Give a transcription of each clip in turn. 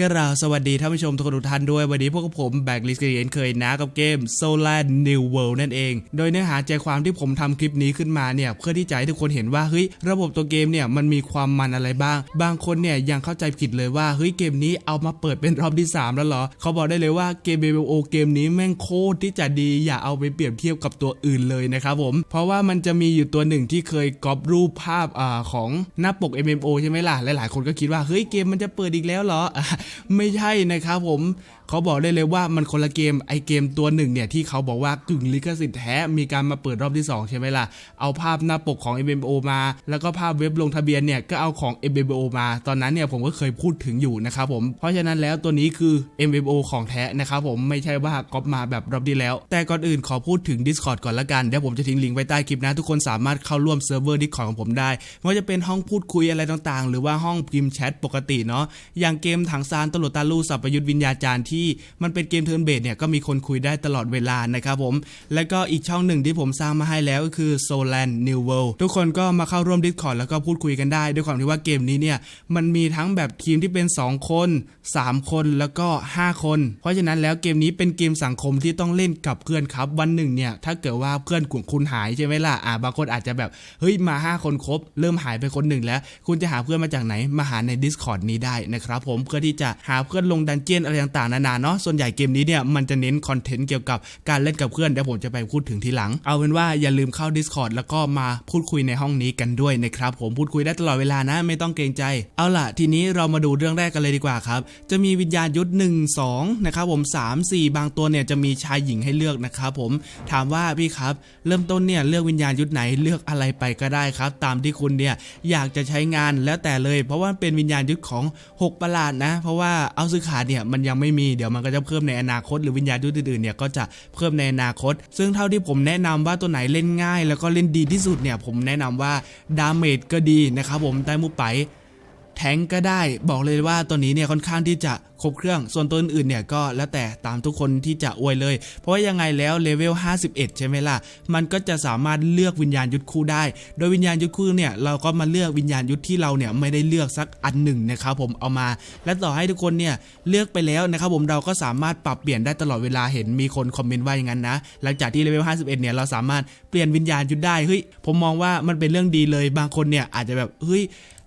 กราสวัสดีท่านผู้ชมทุกคนทุกท่านด้วย วันนี้พวกผมแบกลิสเกันเช่นเคยนะกับเกม Solar New World นั่นเอง โดยเนื้อหาใจความที่ผมทำคลิปนี้ขึ้นมาเนี่ยเพื่อที่จะให้ทุกคนเห็นว่าเฮ้ยระบบตัวเกมเนี่ยมันมีความมันอะไรบ้าง บางคนเนี่ยยังเข้าใจผิดเลยว่าเฮ้ยเกมนี้เอามาเปิดเป็นรอบที่ 3 แล้วเหรอ เขาบอกได้เลยว่าเกม MMO เกมนี้แม่งโคตรที่จะดีอย่าเอาไปเปรียบเทียบกับตัวอื่นเลยนะครับผม เพราะว่ามันจะมีอยู่ตัวหนึ่งที่เคยก๊อปรูปภาพอ่าของหน้าปก MMO ใช่ไหมล่ะหลายๆ คนก็คิดว่าเฮ้ยเกมมันจะเปิดอีกแล้วเหรอไม่ใช่นะครับผมเขาบอกได้เลยว่ามันคนละเกมไอเกมตัวหนึ่งเนี่ยที่เขาบอกว่ากึ่งลิขสิทธิ์แท้มีการมาเปิดรอบที่ 2 ใช่ไหมล่ะ เอาภาพหน้าปกของ MMO มา แล้วก็ภาพเว็บลงทะเบียนเนี่ยก็เอาของ MMO มา ตอนนั้นเนี่ยผมก็เคยพูดถึงอยู่นะครับผมเพราะฉะนั้นแล้วตัวนี้คือ MMO ของแท้นะครับผมไม่ใช่ว่าก๊อปมาแบบรอบที่แล้ว แต่ก่อนอื่นขอพูดถึง Discord ก่อนละกันเดี๋ยวผมจะทิ้งลิงก์ไว้ใต้คลิปนะทุกคนสามารถเข้าร่วมเซิร์ฟเวอร์ Discord ของผมได้ไม่ว่าจะเป็นห้องพูดคุยอะไรต่างๆ หรือว่าห้องพิมพ์แชทปกติเนาะอย่างเกมถังซานตลดตาลูสับประยุทธ์วิญญาจารย์ที่มันเป็นเกมเทิร์นเบสเนี่ยก็มีคนคุยได้ตลอดเวลานะครับผม แล้วก็อีกช่องหนึ่งที่ผมสร้างมาให้แล้วก็คือ Solan New World ทุกคนก็มาเข้าร่วม Discord แล้วก็พูดคุยกันได้ ด้วยความที่ว่าเกมนี้เนี่ยมันมีทั้งแบบทีมที่เป็น 2 คน 3 คนแล้วก็ 5 คน เพราะฉะนั้นแล้วเกมนี้เป็นเกมสังคมที่ต้องเล่นกับเพื่อนครับวันหนึ่งเนี่ยถ้าเกิดว่าเพื่อนของคุณหายใช่ไหมล่ะอ่าบางคนอาจจะแบบเฮ้ยมา 5 คนครบ เริ่มหายไปคนหนึ่งแล้ว คุณจะหาเพื่อนมาจากไหนมาหาใน Discord นี้ได้นะครับผมเพื่อที่จะหาเพื่อนลงดันเจียนอะไรต่างๆนานาเนาะส่วนใหญ่เกมนี้เนี่ยมันจะเน้นคอนเทนต์เกี่ยวกับการเล่นกับเพื่อนเดี๋ยวผมจะไปพูดถึงทีหลัง เอาเป็นว่าอย่าลืมเข้า Discord แล้วก็มาพูดคุยในห้องนี้กันด้วยนะครับผมพูดคุยได้ตลอดเวลานะไม่ต้องเกรงใจ เอาล่ะ ทีนี้เรามาดูเรื่องแรกกันเลยดีกว่าครับ จะมีวิญญาณยุทธ1 2นะครับผม3 4บางตัวเนี่ยจะมีชายหญิงให้เลือกนะครับผมถามว่าพี่ครับ เริ่มต้นเนี่ยเลือกวิญญาณยุทธไหนเลือกอะไรไปก็ได้ครับ ตามที่คุณเนี่ยอยากจะใช้งานแล้วแต่เลย เพราะว่าเป็นวิญญาณยุทธของ 6 ประหลาดนะเพราะว่าเอาซื้อขาดเนี่ยมันยังไม่มีเดี๋ยวมันก็จะเพิ่มในอนาคตหรือวิญญาณยุทธอื่นๆเนี่ยก็จะเพิ่มในอนาคต ซึ่งเท่าที่ผมแนะนำว่าตัวไหนเล่นง่าย แล้วก็เล่นดีที่สุดเนี่ยผมแนะนำว่าดาเมจก็ดีนะครับผมไต้มุไป แทงก็ได้ บอกเลยว่าตัวนี้เนี่ยค่อนข้างที่จะครบเครื่อง ส่วนตัวอื่นๆเนี่ยก็แล้วแต่ตามทุกคนที่จะอวยเลย เพราะว่ายังไงแล้วเลเวล 51 ใช่ไหมล่ะ มันก็จะสามารถเลือกวิญญาณยุทธคู่ได้ โดยวิญญาณยุทธคู่เนี่ยเราก็มาเลือกวิญญาณยุทธที่เราเนี่ยไม่ได้เลือกสักอันหนึ่งนะครับผมเอามา และต่อให้ทุกคนเนี่ยเลือกไปแล้วนะครับผมเราก็สามารถปรับเปลี่ยนได้ตลอดเวลาเห็นมีคนคอมเมนต์ว่าอย่างนั้นนะ หลังจากที่เลเวล 51 เนี่ยเราสามารถเปลี่ยนวิญญาณยุทธได้ เฮ้ย ผมมองว่ามันเป็นเรื่องดีเลย บางคนเนี่ยอาจจะแบบ เฮ้ย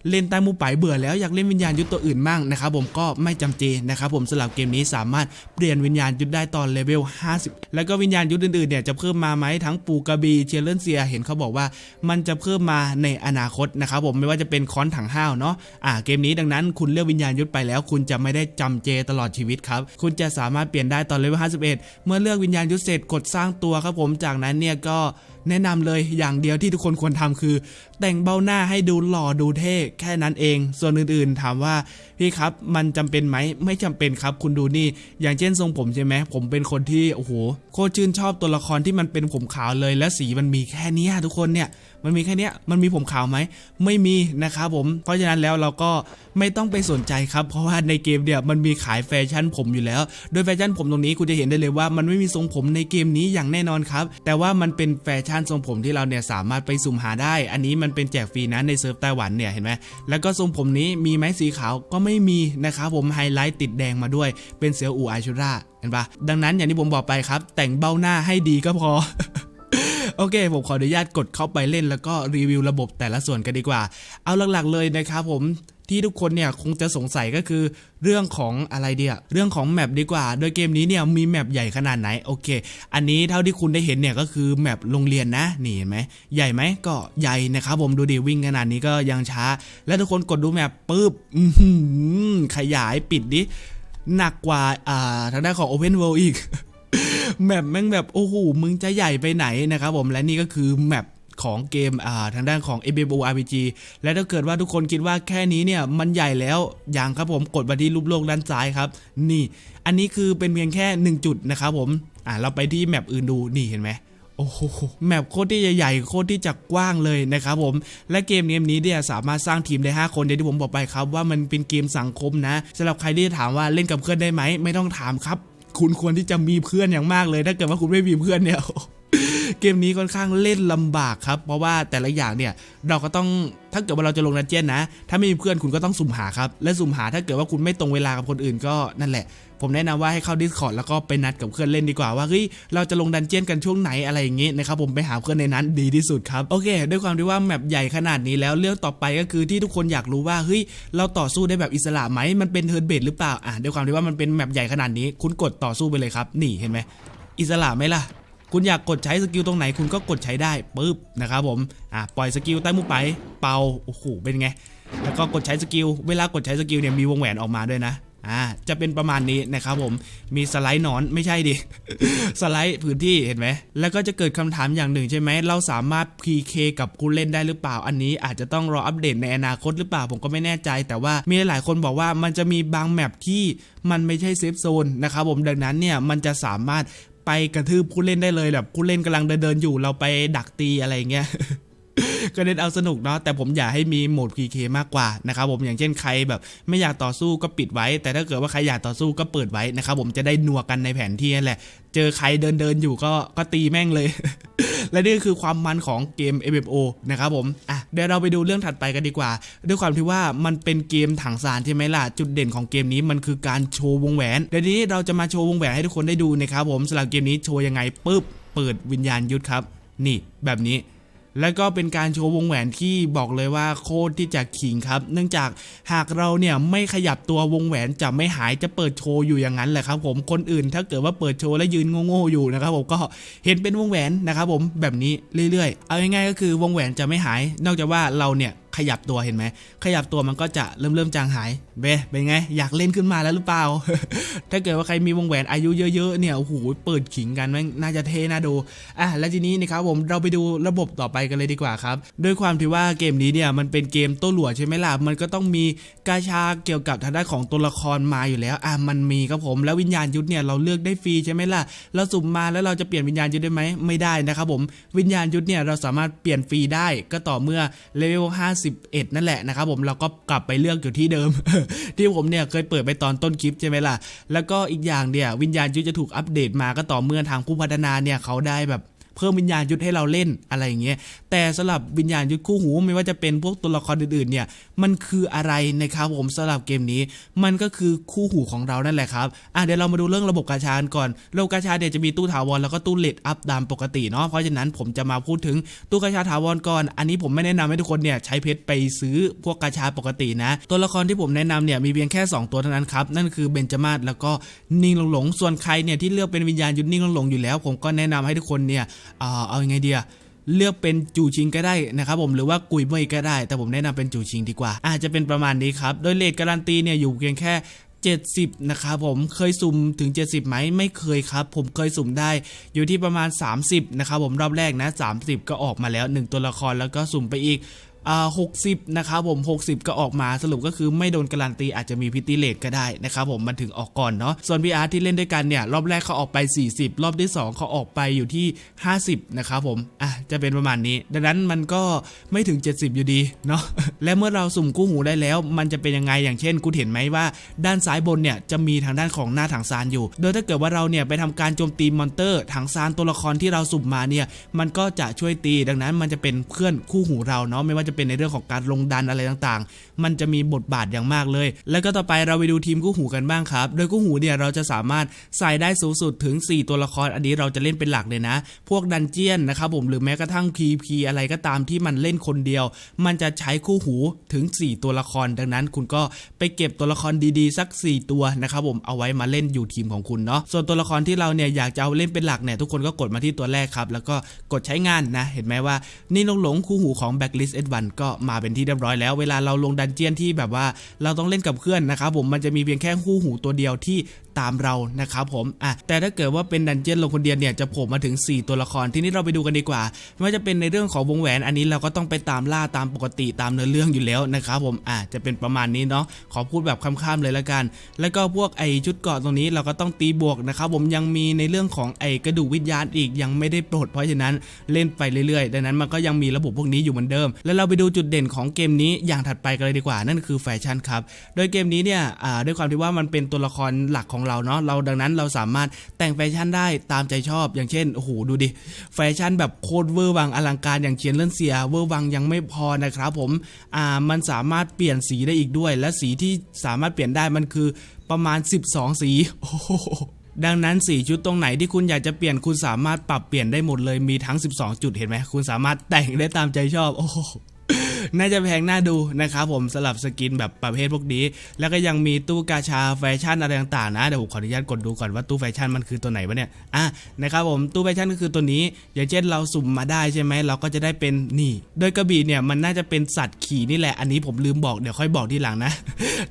เล่นใต้มูไปเบื่อแล้วอยากเล่นวิญญาณยุทธตัวอื่นมั่งนะครับผมก็ไม่จำเจนะครับผมสำหรับเกมนี้สามารถเปลี่ยนวิญญาณยุทธได้ตอนเลเวล 50 แล้วก็วิญญาณยุทธอื่นๆเนี่ยจะเพิ่มมาไหมทั้งปูกระบีเชลเลนเซียเห็นเขาบอกว่า มันจะเพิ่มมาในอนาคตนะครับผมไม่ว่าจะเป็นค้อนถังห้าวเนาะอ่าเกมนี้ดังนั้นคุณเลือกวิญญาณยุทธไปแล้ว คุณจะไม่ได้จำเจตลอดชีวิตครับคุณจะสามารถเปลี่ยนได้ตอนเลเวล 51 เมื่อเลือกวิญญาณยุทธเสร็จกดสร้างตัวครับผมจากนั้นเนี่ยก็แนะนำเลยอย่างเดียวที่ทุกคนควรทำคือ แต่งเบ้าหน้าให้ดูหล่อดูเท่แค่นั้นเอง ส่วนอื่นๆถามว่าพี่ครับมันจำเป็นไหมไม่จำเป็นครับ คุณดูนี่ อย่างเช่นทรงผมใช่ไหมผมเป็นคนที่โอ้โหโคตรชื่นชอบตัวละครที่มันเป็นผมขาวเลยและสีมันมีแค่นี้ทุกคนเนี่ย มันมีแค่เนี้ยมันมีผมขาวไหมไม่มีนะครับผมเพราะฉะนั้นแล้วเราก็ไม่ต้องไปสนใจครับเพราะว่าในเกมเนี่ยมันมีขายแฟชั่นผมอยู่แล้ว โดยแฟชั่นผมตรงนี้คุณจะเห็นได้เลยว่ามันไม่มีทรงผมในเกมนี้อย่างแน่นอนครับ แต่ว่ามันเป็นแฟชั่นทรงผมที่เราเนี่ยสามารถไปสุ่มหาได้ อันนี้มันเป็นแจกฟรีนะในเซิร์ฟไต้หวันเนี่ยเห็นไหมแล้วก็ทรงผมนี้มีไหมสีขาวก็ไม่มีนะครับผมไฮไลท์ติดแดงมาด้วยเป็นเซลล์อูอาชูราเห็นปะดังนั้นอย่างที่ผมบอกไปครับ แต่งเบ้าหน้าให้ดีก็พอ โอเค ผมขออนุญาตกดเข้าไปเล่นแล้วก็รีวิวระบบแต่ละส่วนกันดีกว่า เอาหลักๆเลยนะครับผมที่ทุกคนเนี่ยคงจะสงสัยก็คือเรื่องของอะไรเดียเรื่องของแมปดีกว่า โดยเกมนี้เนี่ยมีแมปใหญ่ขนาดไหนโอเค อันนี้เท่าที่คุณได้เห็นเนี่ยก็คือแมปโรงเรียนนะนี่เห็นไหมใหญ่ไหมก็ใหญ่นะครับผมดูดิวิ่งขนาดนี้ก็ยังช้า และทุกคนกดดูแมปปุ๊บขยายปิดดิหนักกว่าอ่าทางด้านของ Open World อีก แมปแม่งแบบโอ้โหมึงจะใหญ่ไปไหนนะครับผมและนี่ก็คือแมปของเกมอ่าทางด้านของ MMORPG และถ้าเกิดว่าทุกคนคิดว่าแค่นี้เนี่ยมันใหญ่แล้วอย่างครับผมกดมาที่รูปโลกด้านซ้ายครับ นี่ อันนี้คือเป็นเพียงแค่ 1 จุดนะครับผมอ่าเราไปที่แมปอื่นดูนี่เห็นไหมโอ้โหแมปโคตรที่ใหญ่ๆโคตรที่จะกว้างเลยนะครับผม และเกมเกมนี้เนี่ยสามารถสร้างทีมได้ 5 คนอย่างที่ผมบอกไปครับ ว่ามันเป็นเกมสังคมนะสำหรับใครที่ถามว่าเล่นกับเพื่อนได้ไหมไม่ต้องถามครับ คุณควรที่จะมีเพื่อนอย่างมากเลย ถ้าเกิดว่าคุณไม่มีเพื่อนเนี่ย เกมนี้ค่อนข้างเล่นลำบากครับ เพราะว่าแต่ละอย่างเนี่ยเราก็ต้องถ้าเกิดว่าเราจะลงดันเจี้ยนนะ ถ้าไม่มีเพื่อนคุณก็ต้องสุ่มหาครับ และสุ่มหาถ้าเกิดว่าคุณไม่ตรงเวลากับคนอื่นก็นั่นแหละ ผมแนะนำว่าให้เข้า Discord แล้วก็ไปนัดกับเพื่อนเล่นดีกว่าว่าเฮ้ยเราจะลงดันเจี้ยนกันช่วงไหนอะไรอย่างงี้นะครับผมไปหาเพื่อนในนั้นดีที่สุดครับโอเค ด้วยความที่ว่าแมปใหญ่ขนาดนี้แล้วเรื่องต่อไปก็คือที่ทุกคนอยากรู้ว่าเฮ้ยเราต่อสู้ได้แบบอิสระไหมมันเป็นเทิร์นเบดหรือเปล่าอะด้วยความที่ว่ามันเป็นแมปใหญ่ขนาดนี้ คุณกดต่อสู้ไปเลยครับนี่เห็นไหมอิสระไหมล่ะ คุณอยากกดใช้สกิลตรงไหนคุณก็กดใช้ได้ปุ๊บนะครับผมอะปล่อยสกิลใต้มุมไปเป่าโอ้โหเป็นไง แล้วก็กดใช้สกิลเวลากดใช้สกิลเนี่ยมีวงแหวนออกมาด้วยนะอ่าจะเป็นประมาณนี้นะครับผมมีสไลด์นอนไม่ใช่ดิสไลด์พื้นที่เห็นไหมแล้วก็จะเกิดคำถามอย่างหนึ่งใช่ไหมเราสามารถ PK กับผู้เล่นได้หรือเปล่า อันนี้อาจจะต้องรออัปเดตในอนาคตหรือเปล่าผมก็ไม่แน่ใจ แต่ว่ามีหลายคนบอกว่ามันจะมีบางแมปที่มันไม่ใช่เซฟโซนนะครับผมดังนั้นเนี่ยมันจะสามารถ ไปกระทืบผู้เล่นได้เลยแบบผู้เล่นกำลังเดินเดินอยู่เราไปดักตีอะไรเงี้ยก็เน้นเอาสนุกเนาะแต่ผมอยากให้มีโหมด PK มากกว่านะครับผมอย่างเช่นใครแบบ ไม่อยากต่อสู้ก็ปิดไว้ แต่ถ้าเกิดว่าใครอยากต่อสู้ก็เปิดไว้นะครับผมจะได้นัวกันในแผนที่นั่นแหละ เจอใครเดินเดินอยู่ก็ก็ตีแม่งเลย และนี่คือความมันของเกม MMO นะครับผมอะ เดี๋ยวเราไปดูเรื่องถัดไปกันดีกว่า ด้วยความที่ว่ามันเป็นเกมถังซานใช่ไหมล่ะ จุดเด่นของเกมนี้มันคือการโชว์วงแหวน เดี๋ยวนี้เราจะมาโชว์วงแหวนให้ทุกคนได้ดูนะครับผมสำหรับเกมนี้โชว์ยังไงปุ๊บเปิดวิญญาณยุทธครับ นี่แบบนี้ แล้วก็เป็นการโชว์วงแหวนที่บอกเลยว่าโคตรที่จะขิงครับ เนื่องจากหากเราเนี่ยไม่ขยับตัววงแหวนจะไม่หายจะเปิดโชว์อยู่อย่างนั้นแหละครับ ผมคนอื่นถ้าเกิดว่าเปิดโชว์แล้วยืนโง่ๆอยู่นะครับผมก็เห็นเป็นวงแหวนนะครับผมแบบนี้เรื่อยๆ เอาง่ายๆก็คือวงแหวนจะไม่หาย นอกจากว่าเราเนี่ย ขยับตัวเห็นไหม ขยับตัวมันก็จะเริ่มเริ่มจางหายเบเป็นไง อยากเล่นขึ้นมาแล้วหรือเปล่า ถ้าเกิดว่าใครมีวงแหวนอายุเยอะๆเนี่ย โอ้โห เปิดขิงกันแม่งน่าจะเท่น่าดู อะ แล้วทีนี้นะครับผมเราไปดูระบบต่อไปกันเลยดีกว่าครับ ด้วยความที่ว่าเกมนี้เนี่ยมันเป็นเกมโต้หลัวใช่ไหมล่ะ มันก็ต้องมีกาชาเกี่ยวกับทางด้านของตัวละครมาอยู่แล้ว อะ มันมีครับผม แล้ววิญญาณยุทธเนี่ยเราเลือกได้ฟรีใช่ไหมล่ะ เราสุ่มมาแล้วเราจะเปลี่ยนวิญญาณยุทธได้ไหมไม่ได้นะครับผม วิญญาณยุทธเนี่ยเราสามารถเปลี่ยนฟรีได้ก็ต่อเมื่อเลเวล51นั่นแหละนะครับผมเราก็กลับไปเลือกอยู่ที่เดิม ที่ผมเนี่ยเคยเปิดไปตอนต้นคลิปใช่ไหมล่ะแล้วก็อีกอย่างเนี่ยวิญญาณยุทธจะถูกอัปเดตมาก็ต่อเมื่อทางผู้พัฒนาเนี่ยเขาได้แบบ เพิ่มวิญญาณยุทธให้เราเล่นอะไรอย่างเงี้ยแต่สำหรับวิญญาณยุทธคู่หูไม่ว่าจะเป็นพวกตัวละครอื่นๆเนี่ยมันคืออะไรนะครับผมสำหรับเกมนี้ มันก็คือคู่หูของเรานั่นแหละครับอะเดี๋ยวเรามาดูเรื่องระบบกาชากันก่อนระบบกาชาเนี่ยวจะมีตู้ถาวรแล้วก็ตู้เลดอัพตามปกติเนาะเพราะฉะนั้นผมจะมาพูดถึงตู้กาชาถาวรก่อน อันนี้ผมไม่แนะนำให้ทุกคนเนี่ยใช้เพชรไปซื้อพวกกาชาปกตินะ ตัวละครที่ผมแนะนำเนี่ยมีเพียงแค่ 2 ตัวเท่านั้นครับนั่นคือเบนจมาศแล้วก็นิ่งหลงส่วนใครเนี่ยที่เลือกเป็นวิญญาณยุทธนิ่งหลงๆอยู่แล้ว ผมก็แนะนำให้ทุกคนเนี่ยเอาอเอางไงเดียเลือกเป็นจูชิงก็ได้นะครับผมหรือว่ากุยเมยก็ได้ แต่ผมแนะนำเป็นจูชิงดีกว่า อาจจะเป็นประมาณนี้ครับ โดยเลทการันตีเนี่ยอยู่เพียงแค่ 70 นะครับผมเคยสุ่มถึง 70ไหมไม่เคยครับ ผมเคยสุ่มได้อยู่ที่ประมาณ 30 นะครับผมรอบแรกนะ 30 ก็ออกมาแล้ว 1 ตัวละครแล้วก็สุ่มไปอีก อ่า60นะครับผม 60 ก็ออกมาสรุปก็คือไม่โดนการันตีอาจจะมีพิติเลทก็ได้นะครับผมมันถึงออกก่อนเนาะส่วน VR ที่เล่นด้วยกันเนี่ย รอบแรกเขาออกไป 40 รอบที่ 2 เขาออกไปอยู่ที่ 50 นะครับผมอะจะเป็นประมาณนี้ ดังนั้นมันก็ไม่ถึง 70 อยู่ดีเนาะและเมื่อเราสุ่มกู้หูได้แล้ว มันจะเป็นยังไงอย่างเช่นคุณเห็นไหมว่า ด้านซ้ายบนเนี่ยจะมีทางด้านของหน้าถังซานอยู่ โดยถ้าเกิดว่าเราเนี่ยไปทำการโจมตีมอนเตอร์ถังซานตัวละครที่เราสุ่มมาเนี่ยมันก็จะช่วยตีดังนั้นมันจะเป็นเพื่อนคู่หูเราเนาะไม่ว่าจะเป็นในเรื่องของการลงดันอะไรต่างๆ มันจะมีบทบาทอย่างมากเลย แล้วก็ต่อไปเราไปดูทีมคู่หูกันบ้างครับ โดยคู่หูเนี่ยเราจะสามารถใส่ได้สูงสุดถึง 4 ตัวละครอันนี้เราจะเล่นเป็นหลักเลยนะ พวกดันเจียนนะครับผมหรือแม้กระทั่ง PVP อะไรก็ตามที่มันเล่นคนเดียว มันจะใช้คู่หูถึง 4 ตัวละคร ดังนั้นคุณก็ไปเก็บตัวละครดีๆ สัก 4 ตัวนะครับผมเอาไว้มาเล่นอยู่ทีมของคุณเนาะส่วนตัวละครที่เราเนี่ยอยากจะเอาเล่นเป็นหลักเนี่ยทุกคนก็กดมาที่ตัวแรกครับแล้วก็กดใช้งานนะเห็นไหมว่านี่ลงหลงคู่หูของ Blacklist S1 ก็มาเป็นที่เรียบร้อยแล้ว เวลาเราลงดันเจียนที่แบบว่าเราต้องเล่นกับเพื่อนนะครับผมมันจะมีเพียงแค่คู่หูตัวเดียวที่ตามเรานะครับผมอะแต่ถ้าเกิดว่าเป็นดันเจียนลงคนเดียวเนี่ยจะโผล่มาถึง 4 ตัวละครที่นี้เราไปดูกันดีกว่าไม่ว่าจะเป็นในเรื่องของวงแหวนอันนี้เราก็ต้องไปตามล่าตามปกติตามเนื้อเรื่องอยู่แล้วนะครับผมอะจะเป็นประมาณนี้เนาะขอพูดแบบข้ามๆเลยละกัน แล้วก็พวกไอชุดเกาะตรงนี้เราก็ต้องตีบวกนะครับผมยังมีในเรื่องของไอกระดูกวิญญาณอีกยังไม่ได้ปลดเพราะฉะนั้นเล่นไปเรื่อยๆ ดังนั้นมันก็ยังมีระบบพวกนี้อยู่เหมือนเดิม แล้วเราไปดูจุดเด่นของเกมนี้อย่างถัดไปกันเลยดีกว่านั่นคือแฟชั่นครับโดยเกมนี้เนี่ยอ่าด้วยความที่ว่ามันเป็นตัวละครหลักของของเราเนาะเราดังนั้นเราสามารถแต่งแฟชั่นได้ตามใจชอบ อย่างเช่นโอ้โหดูดิแฟชั่นแบบโคตรเวอร์วังอลังการอย่างเชียนเลนเซียเวอร์วังยังไม่พอนะครับผมอ่ามันสามารถเปลี่ยนสีได้อีกด้วย และสีที่สามารถเปลี่ยนได้มันคือประมาณ 12 สีโอ้ดังนั้นสีชุดตรงไหนที่คุณอยากจะเปลี่ยนคุณสามารถปรับเปลี่ยนได้หมดเลยมีทั้ง 12 จุดเห็นไหมคุณสามารถแต่งได้ตามใจชอบ โอ้ น่าจะแพงน่าดูนะครับผมสลับสกินแบบประเภทพวกนี้ แล้วก็ยังมีตู้กาชาแฟชั่นอะไรต่างๆนะเดี๋ยวผมขออนุญาตกดดูก่อนว่าตู้แฟชั่นมันคือตัวไหนวะเนี่ยอะนะครับผมตู้แฟชั่นก็คือตัวนี้ อย่างเช่นเราสุ่มมาได้ใช่ไหมเราก็จะได้เป็นนี่โดยกระบี่เนี่ยมันน่าจะเป็นสัตว์ขี่นี่แหละอันนี้ผมลืมบอกเดี๋ยวค่อยบอกทีหลังนะ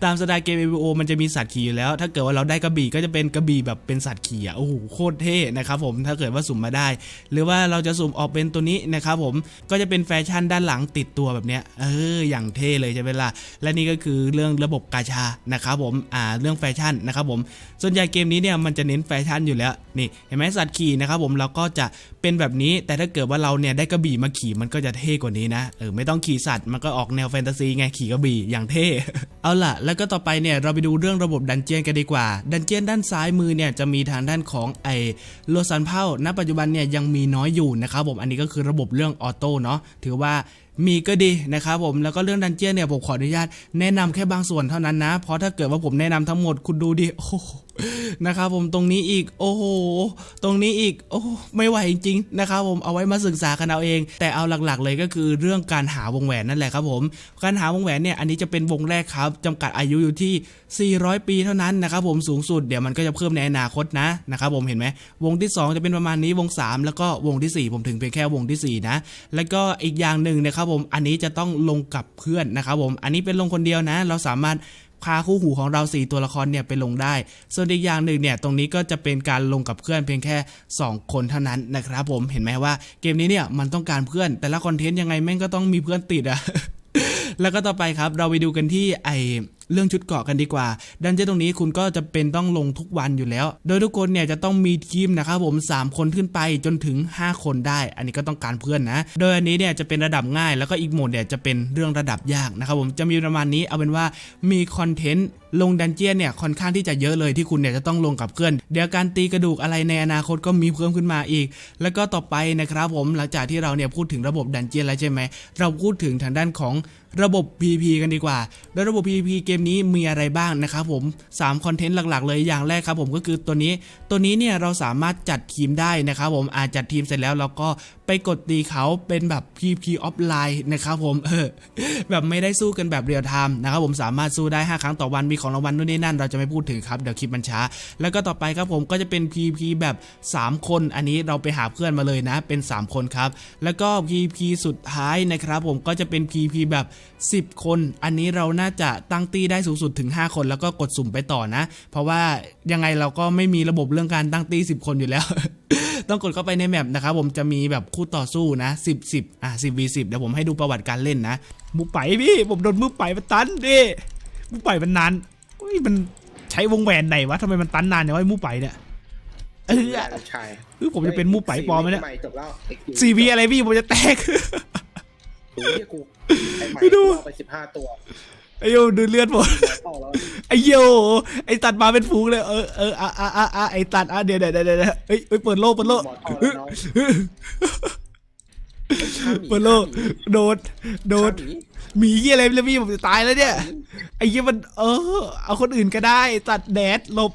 ตามสไตล์เกม MMO มันจะมีสัตว์ขี่อยู่แล้ว ถ้าเกิดว่าเราได้กระบี่ก็จะเป็นกระบี่แบบเป็นสัตว์ขี่อะโอ้โหโคตรเท่นะครับผมถ้าเกิดว่าสุ่มมาได้ หรือว่าเราจะสุ่มออกเป็นตัวนี้นะครับผมก็จะเป็นแฟชั่นด้านหลังติดตัวแบบเนี้ยเอออย่างเท่เลยใช่ไหมล่ะและนี่ก็คือเรื่องระบบกาชานะครับผมอ่าเรื่องแฟชั่นนะครับผมส่วนใหญ่เกมนี้เนี่ยมันจะเน้นแฟชั่นอยู่แล้วนี่เห็นไหมสัตว์ขี่นะครับผมเราก็จะเป็นแบบนี้แต่ถ้าเกิดว่าเราเนี่ยได้กระบี่มาขี่มันก็จะเท่กว่านี้นะเออไม่ต้องขี่สัตว์มันก็ออกแนวแฟนตาซีไงขี่กระบี่อย่างเท่เอาล่ะ แล้วก็ต่อไปเนี่ยเราไปดูเรื่องระบบดันเจียนกันดีกว่า ดันเจียนด้านซ้ายมือเนี่ยจะมีทางด้านของไอโลซันเพาณปัจจุบันเนี่ยยังมีน้อยอยู่นะครับผมอันนี้ก็คือระบบเรื่องออโต้เนาะถือว่า มีก็ดีนะครับผมแล้วก็เรื่องดันเจี้ยนเนี่ยผมขออนุญาตแนะนำแค่บางส่วนเท่านั้นนะ เพราะถ้าเกิดว่าผมแนะนำทั้งหมดคุณดูดิโอ้ นะครับผมตรงนี้อีกโอ้โหตรงนี้อีกโอ้ไม่ไหวจริงๆนะครับผมเอาไว้มาศึกษากันเอาเอง แต่เอาหลักๆ เลยก็คือเรื่องการหาวงแหวนนั่นแหละครับผมการหาวงแหวนเนี่ยอันนี้จะเป็นวงแรกครับจำกัดอายุอยู่ที่ 400 ปีเท่านั้นนะครับผมสูงสุดเดี๋ยวมันก็จะเพิ่มในอนาคตนะนะครับผมเห็นไหมวงที่ 2 จะเป็นประมาณนี้วง 3 แล้วก็วงทีสี่4 ผมถึงเพียงแค่วงทีสี่ 4 นะ แล้วก็อีกอย่างหนึ่งนะครับผมอันนี้จะต้องลงกับเพื่อนนะครับผมอันนี้เป็นลงคนเดียวนะ เราสามารถ พาคู่หูของเรา 4 ตัวละครเนี่ยไปลงได้ ส่วนอีกอย่างหนึ่งเนี่ยตรงนี้ก็จะเป็นการลงกับเพื่อนเพียงแค่ 2 คนเท่านั้นนะครับผมเห็นไหมว่าเกมนี้เนี่ยมันต้องการเพื่อน แต่ละคอนเทนต์ยังไงแม่งก็ต้องมีเพื่อนติดอะแล้วก็ต่อไปครับเราไปดูกันที่ไอ เรื่องชุดเกาะกันดีกว่า ดันเจี้ยนตรงนี้คุณก็จะเป็นต้องลงทุกวันอยู่แล้ว โดยทุกคนเนี่ยจะต้องมีทีมนะครับผม 3 คนขึ้นไปจนถึง 5 คนได้ อันนี้ก็ต้องการเพื่อนนะ โดยอันนี้เนี่ยจะเป็นระดับง่าย แล้วก็อีกโหมดเนี่ยจะเป็นเรื่องระดับยากนะครับผมจะมีประมาณนี้เอาเป็นว่ามีคอนเทนต์ลงดันเจียนเนี่ยค่อนข้างที่จะเยอะเลยที่คุณเนี่ยจะต้องลงกับเพื่อน เดี๋ยวการตีกระดูกอะไรในอนาคตก็มีเพิ่มขึ้นมาอีก แล้วก็ต่อไปนะครับผมหลังจากที่เราเนี่ยพูดถึงระบบดันเจียนแล้วใช่ไหมเราพูดถึงทางด้านของ ระบบ PVP กันดีกว่า โดยระบบ PVP เกมนี้มีอะไรบ้างนะครับผม3คอนเทนต์หลักๆ เลยอย่างแรกครับผมก็คือตัวนี้ ตัวนี้เนี่ยเราสามารถจัดทีมได้นะครับผมอาจจัดทีมเสร็จแล้วเราก็ ไปกดตีเขาเป็นแบบ PVP ออฟไลน์นะครับผมเออแบบไม่ได้สู้กันแบบเรียลไทม์นะครับผมสามารถสู้ได้ 5 ครั้งต่อวันมีของรางวัลนู่นนี่นั่น เราจะไม่พูดถึงครับเดี๋ยวคลิปมันช้า แล้วก็ต่อไปครับผมก็จะเป็น PVP แบบ 3 คน อันนี้เราไปหาเพื่อนมาเลยนะ เป็น 3 คนครับ แล้วก็ PVP สุดท้ายนะครับผมก็จะเป็น PVP แบบ 10 คน อันนี้เราน่าจะตั้งตีได้สูงสุดถึง 5 คน แล้วก็กดสุ่มไปต่อนะ เพราะว่ายังไงเราก็ไม่มีระบบเรื่องการตั้งตี10 คนอยู่แล้ว ต้องกดเข้าไปในแมปนะครับผมจะมีแบบคู่ต่อสู้นะ 10 10อะ10 v 10เดี๋ยวผมให้ดูประวัติการเล่นนะมือไปพี่ผมโดนมือไปมันตันดิมือไปมันนานเฮ้ยมันใช้วงแหวนไหนวะทำไมมันตันนานเนี่ยว่ามือไปเนี่ยเออใช่เฮ้ยผมจะเป็นมือไปปลอมไหมเนี่ยใหม่จบแล้วซีวีอะไรพี่ผมจะแตกดูที่กูไอ้ใหม่ไม่ดูเอาไปสิบห้าตัว ไอ้โยดูเลือดหมดต่อแล้วไอ้โยไอ้ตัดมาเป็นฟูงเลยเออเอออะอะอะอะไอ้ตัดอะเดี๋ยวเดี๋ยวเดี๋ยวเดี๋ยวเฮ้ยเฮ้ยเปิดโลกเปิดโลกหมอต่อแล้วน้องข้ามหนีเปิดโลกโดดโดดข้ามหนีหมีเหี้ยอะไรเลยพี่ผมจะตายแล้วเนี่ยไอ้เหี้ยมันเออ เอาคนอื่นก็ได้ตัดแดดหลบ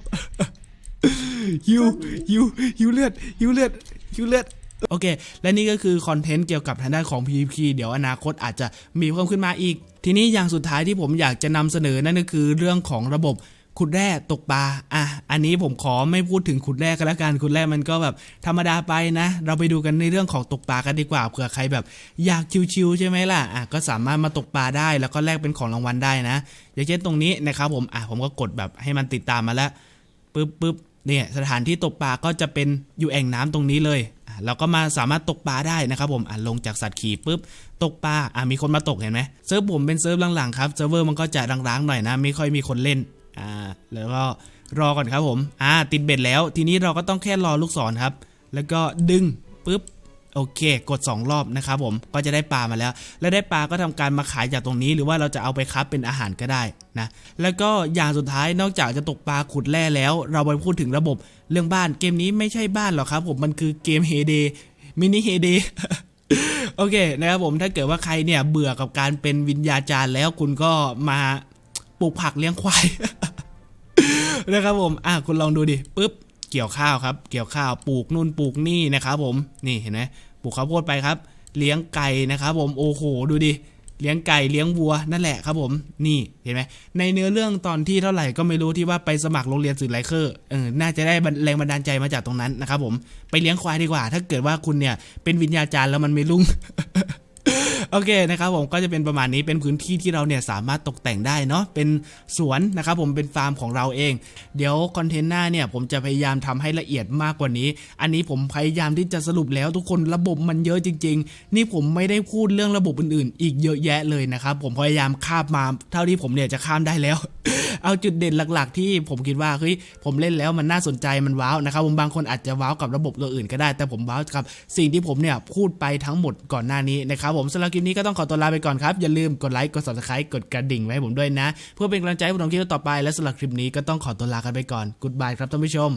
ฮิวฮิวฮิวเลือดฮิวเลือดฮิวเลือด โอเค และนี่ก็คือคอนเทนต์เกี่ยวกับทางด้านของ PVP เดี๋ยวอนาคตอาจจะมีเพิ่มขึ้นมาอีก ทีนี้อย่างสุดท้ายที่ผมอยากจะนำเสนอนั่นก็คือเรื่องของระบบขุดแร่ตกปลา อะ อันนี้ผมขอไม่พูดถึงขุดแร่กันละกัน ขุดแร่มันก็แบบธรรมดาไปนะ เราไปดูกันในเรื่องของตกปลากันดีกว่า เผื่อใครแบบอยากชิวๆใช่ไหมล่ะ อะ ก็สามารถมาตกปลาได้ แล้วก็แลกเป็นของรางวัลได้นะ อย่างเช่นตรงนี้นะครับผม อะ ผมก็กดแบบให้มันติดตามมาแล้ว ปึ๊บปึ๊บเนี่ย สถานที่ตกปลาก็จะเป็นอยู่แอ่งน้ำตรงนี้เลย เราก็มาสามารถตกปลาได้นะครับผมอะลงจากสัตว์ขี่ปุ๊บตกปลาอะมีคนมาตกเห็นไหมเซิร์ฟผมเป็นเซิร์ฟหลังๆครับเซิร์ฟเวอร์มันก็จะร้างๆหน่อยนะ ไม่ค่อยมีคนเล่นอ่าแล้วก็รอก่อนครับผมอ่าติดเบ็ดแล้ว ทีนี้เราก็ต้องแค่รอลูกศรครับ แล้วก็ดึงปุ๊บ โอเค กด 2 รอบนะครับผมก็จะได้ปลามาแล้ว แล้วได้ปลาก็ทำการมาขายจากตรงนี้ หรือว่าเราจะเอาไปคับเป็นอาหารก็ได้นะแล้วก็อย่างสุดท้ายนอกจากจะตกปลาขุดแร่แล้ว เราไปพูดถึงระบบเรื่องบ้านเกมนี้ไม่ใช่บ้านหรอกครับผมมันคือเกมเฮเดมินิเฮเดโอเคนะครับผมถ้าเกิดว่าใครเนี่ยเบื่อกับการเป็นวิญญาจารย์แล้วคุณก็มาปลูกผักเลี้ยงควายนะครับผมอะคุณลองดูดิปุ๊บเกี่ยวข้าวครับ เกี่ยวข้าวปลูกนู่นปลูกนี่นะครับผมนี่เห็นไหม ปลูกข้าวโพดไปครับ เลี้ยงไก่นะครับผมโอ้โหดูดิเลี้ยงไก่เลี้ยงวัวนั่นแหละครับผมนี่เห็นไหมในเนื้อเรื่องตอนที่เท่าไหร่ก็ไม่รู้ที่ว่าไปสมัครโรงเรียนสื่อไลเคอร์เออน่าจะได้แรงบันดาลใจมาจากตรงนั้นนะครับผมไปเลี้ยงควายดีกว่า ถ้าเกิดว่าคุณเนี่ยเป็นวิญญาจารย์แล้วมันไม่รุ่ง โอเคนะครับผมก็จะเป็นประมาณนี้เป็นพื้นที่ที่เราเนี่ยสามารถตกแต่งได้เนาะเป็นสวนนะครับผมเป็นฟาร์มของเราเอง เดี๋ยวคอนเทนต์หน้าเนี่ยผมจะพยายามทำให้ละเอียดมากกว่านี้ อันนี้ผมพยายามที่จะสรุปแล้วทุกคนระบบมันเยอะจริง ๆ นี่ผมไม่ได้พูดเรื่องระบบอื่นๆ อีกเยอะแยะเลยนะครับผมพยายามข้ามมาเท่าที่ผมเนี่ยจะข้ามได้แล้ว เอาจุดเด่นหลักๆ ที่ผมคิดว่าเฮ้ยผมเล่นแล้วมันน่าสนใจมันว้าวนะครับผมบางคนอาจจะว้าวกับระบบตัวอื่นก็ได้ แต่ผมว้าวกับสิ่งที่ผมเนี่ยพูดไปทั้งหมดก่อนหน้านี้นะครับผมสำหรับคลิปนี้ก็ต้องขอตัวลาไปก่อนครับ อย่าลืมกดไลค์ กด subscribe กดกระดิ่งไว้ให้ผมด้วยนะ เพื่อเป็นกำลังใจให้ผมทำคลิปต่อไป และสำหรับคลิปนี้ก็ต้องขอตัวลากันไปก่อน Goodbye ครับท่านผู้ชม